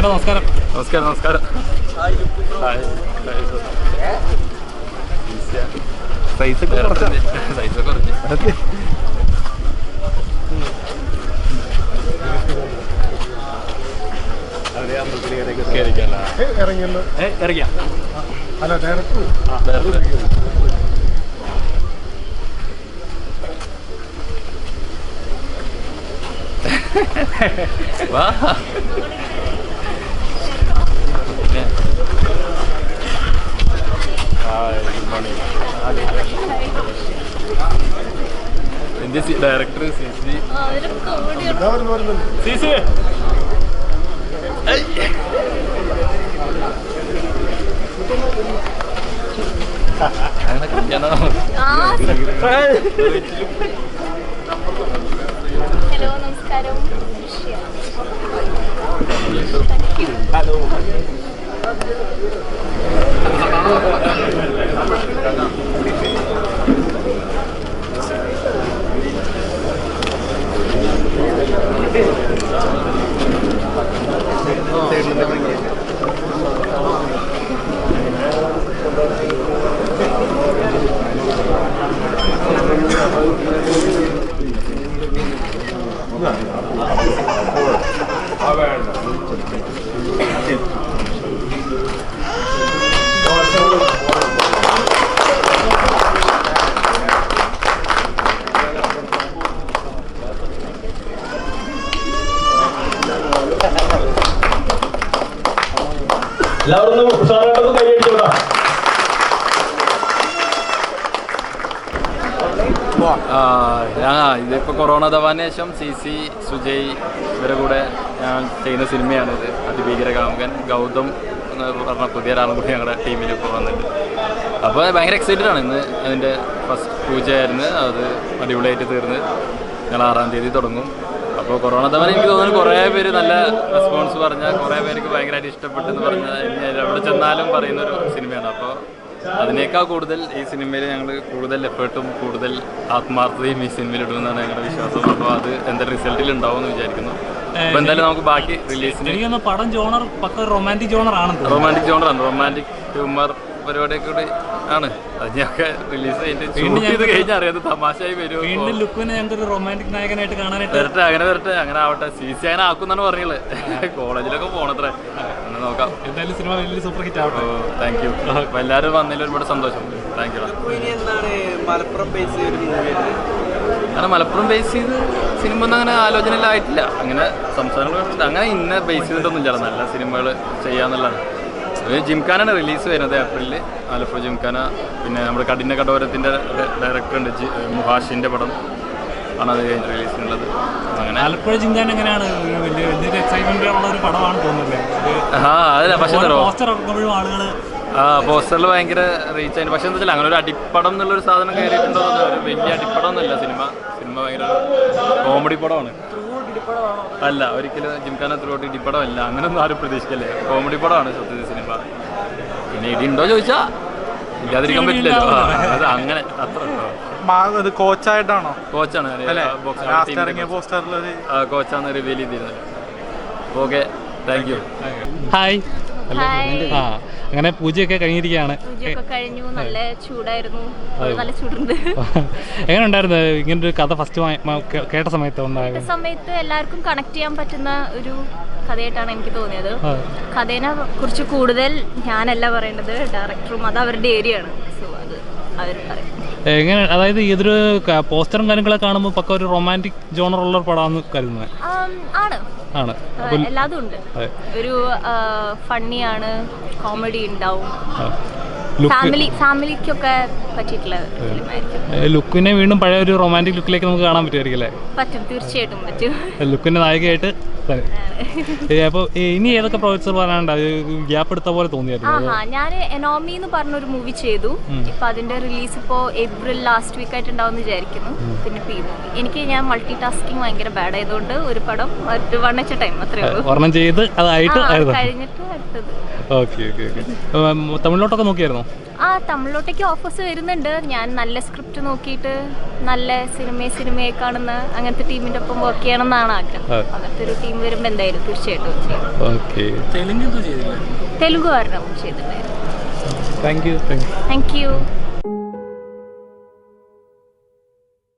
ചേട്ടാ നമസ്കാരം. നമസ്കാരം നമസ്കാരം. ഹലോ സൈസ് ഒക്കെ കുറച്ചാ. സൈസ് കുറച്ച്. കേറിക്കല്ല. ഇറങ്ങിയല്ലോ. ഏ ഇറങ്ങിയാ. അല്ല ഡയറക്ടർ വാ. Morning director C C C C അങ്ങനെ ഹലോ നമസ്കാരം. Haber. എല്ലാവരും ഉഷാറായിട്ടൊന്ന് കൈയടിച്ചോട്ടാ ആ കൊറോണ ദവാന് ശേഷം സി സി സുജയ് ഇവരുടെ കൂടെ ഞാൻ ചെയ്യുന്ന സിനിമയാണിത്. അതിഭീകര കാമുകൻ ഗൗതം എന്ന് പറഞ്ഞ പുതിയ ഒരാളും കൂടി ഞങ്ങളുടെ ടീമിൽ ഇപ്പോൾ വന്നിട്ട്. അപ്പോൾ ഭയങ്കര എക്സൈറ്റഡ് ആണ്. ഇന്ന് അതിന്റെ ഫസ്റ്റ് പൂജയായിരുന്നു. അത് അടിപൊളിയായിട്ട് തീർന്ന്. ഞങ്ങൾ ആറാം തീയതി തുടങ്ങും. അപ്പോൾ കൊറോണ തവണ എനിക്ക് തോന്നുന്നു കുറേ പേര് നല്ല റെസ്പോൺസ് പറഞ്ഞാൽ കുറേ പേർക്ക് ഭയങ്കരമായിട്ട് ഇഷ്ടപ്പെട്ടെന്ന് പറഞ്ഞാൽ ഇനി എവിടെ ചെന്നാലും പറയുന്നൊരു സിനിമയാണ്. അപ്പോൾ അതിനേക്കാൾ കൂടുതൽ ഈ സിനിമയിൽ ഞങ്ങൾ കൂടുതൽ എഫേർട്ടും കൂടുതൽ ആത്മാർത്ഥതയും ഈ സിനിമയിൽ ഇടുമെന്നാണ് ഞങ്ങളുടെ വിശ്വാസം. അപ്പോൾ അത് എന്തായാലും റിസൾട്ടിൽ ഉണ്ടാവും എന്ന് വിചാരിക്കുന്നു. അപ്പോൾ എന്തായാലും നമുക്ക് ബാക്കി റിലീസിന് പടം ജോണർ പക്ക റൊമാന്റിക് ജോണർ ആണ് റൊമാന്റിക് ജോണറാണ് റൊമാന്റിക് ഹ്യൂമർ പരിപാടിയൊക്കെ കൂടി ആണ്. അത് ഞങ്ങൾക്ക് റിലീസ് ചെയ്ത് കഴിഞ്ഞാൽ അറിയാം അത് തമാശയായി വീണ്ടും വരും ലുക്കിനെ ഞങ്ങൾക്ക് ഒരു റൊമാന്റിക് നായകനായിട്ട് കാണാനായിട്ട് വരട്ടെ അങ്ങനെ വരട്ടെ അങ്ങനെ ആവട്ടെ. സി സി അങ്ങനെ ആക്കുന്നാണ് പറഞ്ഞത് കോളേജിലൊക്കെ പോണത്രേ. അങ്ങനെ നോക്കാം. എന്തായാലും സിനിമ വലിയ സൂപ്പർ ഹിറ്റ് ആവട്ടെ. താങ്ക് യു അപ്പോൾ എല്ലാവരും വന്നതിൽ ഒരുപാട് സന്തോഷം. താങ്ക് യു ഇനി എന്താണ് മലപ്പുറം ബേസ് ചെയ്ത അങ്ങനെ മലപ്പുറം ബേസ് ചെയ്ത് സിനിമ ഒന്നും അങ്ങനെ ആലോചനയിലായിട്ടില്ല. അങ്ങനെ സംസ്ഥാനങ്ങൾ അങ്ങനെ ഇന്ന ബേസ് ചെയ്തിട്ടൊന്നുമില്ല. നല്ല സിനിമകൾ ചെയ്യാന്നുള്ളതാണ്. ജിംഖാനാണ് റിലീസ് വരുന്നത് ഏപ്രിലിൽ അലഫു ജിംഖാന. പിന്നെ നമ്മുടെ കഠിന കടോരത്തിന്റെ ഡയറക്ടർ ഉണ്ട് ജി മുഹാഷിന്റെ പടം ആണ് അത് കഴിഞ്ഞ് റിലീസ് ചെയ്യുന്നത്. അങ്ങനെ. ആലപ്പുഴ ജിംഖാൻ എങ്ങനെയാണ്? വലിയ വലിയൊരു ഉള്ള ഒരു പടമാണ് തോന്നുന്നില്ലേ? ആ അതല്ല പക്ഷേ പോസ്റ്റർ ഇറക്കുമ്പോഴും ആളുകൾ ആ പോസ്റ്ററിൽ ഭയങ്കര റീച്ച് ആയിട്ട് പക്ഷെ എന്താ വെച്ചാൽ അങ്ങനെ ഒരു അടിപ്പടം എന്നുള്ളൊരു സാധനം കയറിയിട്ടുണ്ടോ വലിയ അടിപ്പടം ഒന്നുമില്ല. സിനിമ സിനിമ ഭയങ്കര കോമഡി പടമാണ്. അല്ല ഒരിക്കലും ജിംഖാന ത്രോട്ട് ഇടിപ്പടം അല്ല അങ്ങനെയൊന്നും ആരും പ്രതീക്ഷിക്കല്ലേ. കോമഡി പടമാണ് സത്യജിത് സിനിമ. പിന്നെ ഇടി ഉണ്ടോ ചോദിച്ചാ? ഇല്ലാതിരിക്കാൻ പറ്റില്ലല്ലോ. അത് അങ്ങനെ അത്ര കോച്ചായിട്ടാണോ? കോച്ചാണ് അല്ലേ? ലാസ്റ്റ് ഇറങ്ങിയ പോസ്റ്ററിൽ ഒരു കോച്ചാണ് റിവീൽ ചെയ്തിരുന്നത്. ഓക്കെ താങ്ക് യു ഹായ് ആ അങ്ങനെ പൂജയൊക്കെ കഴിഞ്ഞിരിക്കുകയാണ്. കഴിഞ്ഞു. നല്ല ചൂടായിരുന്നു. നല്ല ചൂടുണ്ട്. എങ്ങനെ ഉണ്ടായിരുന്നു? ഇങ്ങനെ ഒരു കഥ ഫസ്റ്റ് കേട്ട സമയത്ത് ഉണ്ടായത്? സമയത്ത് എല്ലാവർക്കും കണക്ട് ചെയ്യാൻ പറ്റുന്ന ഒരു കഥയായിട്ടാണ് എനിക്ക് തോന്നിയത്. കഥേനെ കുറിച്ച് കൂടുതൽ ഞാനല്ല പറയേണ്ടത്. ഡയറക്ടറും അത് അവരുടെ ഏരിയ ആണ്. സോ അത് അവർ പറയും. എങ്ങനെ അതായത് ഇതൊരു പോസ്റ്ററും കാര്യങ്ങളൊക്കെ കാണുമ്പോൾ പക്ക ഒരു റൊമാന്റിക് ജോണർ ഉള്ള ഒരു പടമാണെന്ന് കരുതുന്നത്. ആണ്. ആണ്. എല്ലാതും ഉണ്ട്. ഒരു ഫണ്ണിയാണ് കോമഡി ഉണ്ടാവും. ഫാമിലി ഫാമിലിക്കൊക്കെ പറ്റിയിട്ടുള്ള ലുക്കിനെ വീണ്ടും പഴയ ഒരു റൊമാന്റിക് ലുക്കിലേക്ക് നമുക്ക് കാണാൻ പറ്റുമായിരിക്കും അല്ലേ? പറ്റും തീർച്ചയായിട്ടും പറ്റും. ലുക്കിന്റെ നായികയായിട്ട് അപ്പോൾ ഇനി ഏതൊക്കെ പ്രോജക്ട്സ് പറയാനുണ്ട്? ഗ്യാപ്പ് എടുത്ത പോലെ തോന്നിയായിരുന്നു. ഞാൻ എനോമി എന്ന് പറഞ്ഞൊരു മൂവി ചെയ്തു. ഇപ്പൊ അതിന്റെ റിലീസ് ഇപ്പോ ഏപ്രിൽ ലാസ്റ്റ് വീക്ക് ആയിട്ട് ഉണ്ടാവും വിചാരിക്കുന്നു. പിന്നെ പി മൂവി എനിക്ക് ഞാൻ മൾട്ടി ടാസ്കിങ് ഭയങ്കര ബാഡ് ആയതുകൊണ്ട് ഒരു പടം എച്ച് ടൈം അത്രേ ഉള്ളൂ. ചെയ്ത് അതായിട്ട് കഴിഞ്ഞിട്ട് അടുത്തത്. Okay okay okay. തമിഴിലോട്ടൊക്കെ നോക്കിയായിരുന്നോ? ആ തമിഴിലോട്ടേക്ക് ഓഫേഴ്സ് വരുന്നുണ്ട്. ഞാൻ നല്ല സ്ക്രിപ്റ്റ് നോക്കിയിട്ട് നല്ല സിനിമയെ സിനിമയെ കാണുന്ന അങ്ങനത്തെ ടീമിന്റെ ഒപ്പം വർക്ക് ചെയ്യണമെന്നാണ് ആഗ്രഹം. ആ. അങ്ങനത്തെ ഒരു ടീം വരുമ്പോൾ എന്തായാലും തീർച്ചയായിട്ടും തെലുങ്ക് കാരണം ചെയ്തിട്ടുണ്ടായിരുന്നു. Thank you thank you